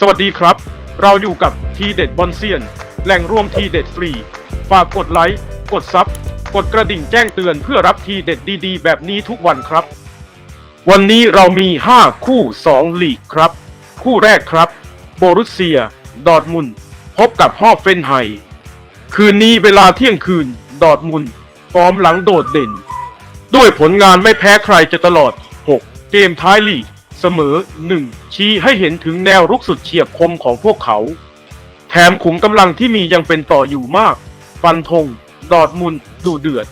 สวัสดีครับ เราอยู่กับทีเด็ดบอลเซียน แหล่งรวมทีเด็ดฟรี ฝากกดไลค์ กดซับ กดกระดิ่งแจ้งเตือนเพื่อรับทีเด็ดดีๆ แบบนี้ทุกวันครับ วันนี้เรามี 5 คู่ 2 ลีกครับ คู่แรกครับ โบรุสเซีย ดอร์ทมุนพบกับฮอฟเฟนไฮคืนนี้เวลาเที่ยงคืน ดอร์ทมุนฟอร์มหลังโดดเด่น ด้วยผลงานไม่แพ้ใครจะตลอด 6 เกมท้ายลีก เสมอ 1 ชี้ให้เห็นถึงแนวรุกสุดเฉียบคมของพวกเขา แถมขุมกำลังที่มียังเป็นต่ออยู่มาก ฟันธง ดอร์ทมุนด์ดูเดือด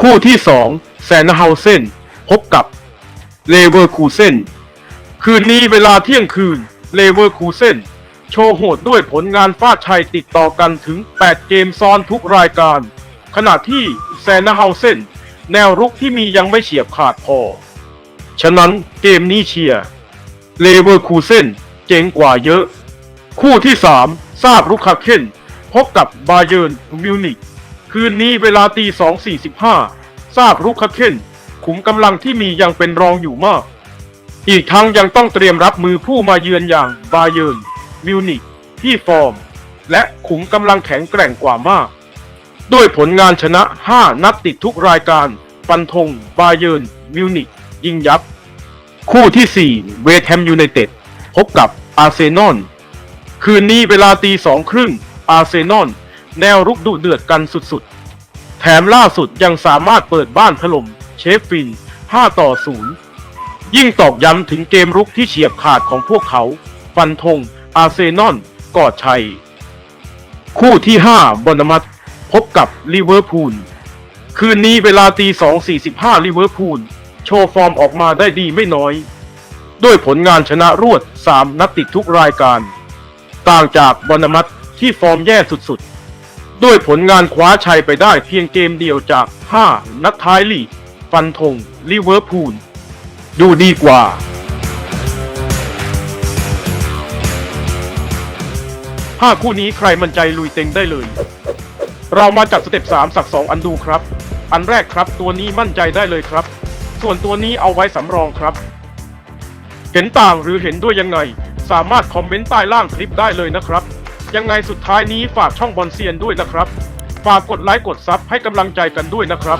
คู่ที่ 2 แซนเฮาเซนพบกับเลเวอร์คูเซนคืนนี้เวลาเที่ยงคืนเลเวอร์คูเซนโชว์โหดด้วยผลงานฟาดชัยติดต่อกันถึง 8 เกมซ้อนทุกรายการ ขณะที่แซนเฮาเซนแนวรุกที่มียังไม่เฉียบขาดพอ ฉะนั้นเกมนี้เชียร์เลเวอร์คูเซนเจ๋งกว่าเยอะ คู่ที่3ซาบรุคาเคนพบกับบาเยิร์นมิวนิกคืนนี้เวลาตี2.45ซาบรุคาเคนขุมกำลังที่มียังเป็นรองอยู่มาก อีกทั้งยังต้องเตรียมรับมือผู้มาเยือนอย่างบาเยิร์นมิวนิกที่ฟอร์ม และขุมกำลังแข็งแกร่งกว่ามาก ด้วยผลงานชนะ 5 นัดติดทุกรายการฟันธงบาเยิร์นมิวนิก ยิงยับ คู่ที่ 4 เวทแฮมยูไนเต็ดพบกับอาร์เซนอลคืนนี้เวลาตีสองครึ่งอาร์เซนอลแนวรุกดุเดือดกันสุดๆ แถมล่าสุดยังสามารถเปิดบ้านถล่มเชฟฟิน 5 ต่อ 0 ยิ่งตอกย้ำถึงเกมรุกที่เฉียบขาดของพวกเขา ฟันธงอาร์เซนอลกอดชัย คู่ที่ 5 บอนมัตพบกับลิเวอร์พูล คืนนี้เวลาตี2.45ลิเวอร์พูล โชว์ฟอร์มออกมาได้ดีไม่น้อย ด้วยผลงานชนะรวด 3 นัดติดทุกรายการ ต่างจากบอนมัตที่ฟอร์มแย่สุดๆ ด้วยผลงานคว้าชัยไปได้เพียงเกมเดียวจาก 5 นัดท้ายลีกฟันธงลิเวอร์พูลดูดีกว่าห้าคู่นี้ใครมั่นใจลุยเต็งได้เลย เรามาจัดสเต็ป3สัก 2 อันดูครับ อันแรกครับตัวนี้มั่นใจได้เลยครับ ส่วนตัวนี้เอาไว้สำรองครับ เห็นต่างหรือเห็นด้วยยังไง สามารถคอมเมนต์ใต้ล่างคลิปได้เลยนะครับ ยังไงสุดท้ายนี้ฝากช่องบอลเซียนด้วยนะครับ ฝากกดไลค์กดซับให้กำลังใจกันด้วยนะครับ